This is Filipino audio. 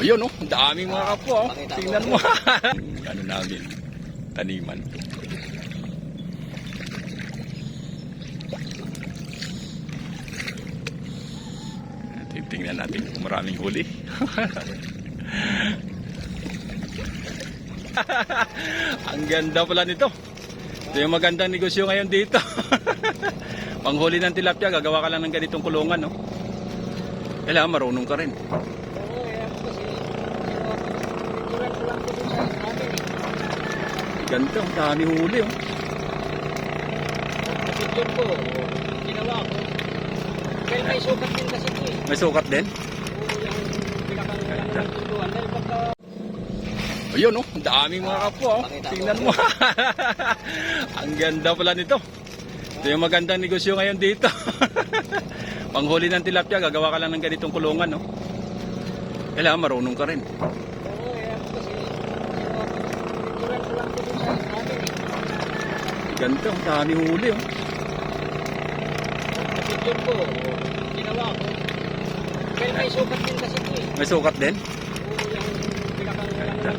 Ayun oh, ang daming mga kapwa oh. Tingnan mo. ano namin, taniman. Tingnan natin kung maraming huli. ang ganda pala nito. Ito yung magandang negosyo ngayon dito. Panghuli ng tilapia, gagawa ka lang ng ganitong kulungan, no? Kailangan marunong ka rin. Oo, kaya ako kasi, picturean ko lang ito dun sa amin Ganito, ang dami huli, oh. Picture ko, ginawa ko. Dahil may sukat din kasi ito eh. May sukat din. Oo, yung. Dahil pagka Ayun, oh, ang daming mga kapwa, oh. Tingnan mo. ang ganda pala nito. Ito yung magandang negosyo ngayon dito. Panghuli ng tilapia, gagawa ka lang ng ganitong kulungan, no? Kailangan marunong ka rin. Oo, kaya ako kasi, picturean ko lang ito dun sa amin Ganito, ang dami huli, oh. Picture ko, ginawa ko. Dahil may sukat din kasi ito eh. May sukat din. Oo, yung pinakang pagka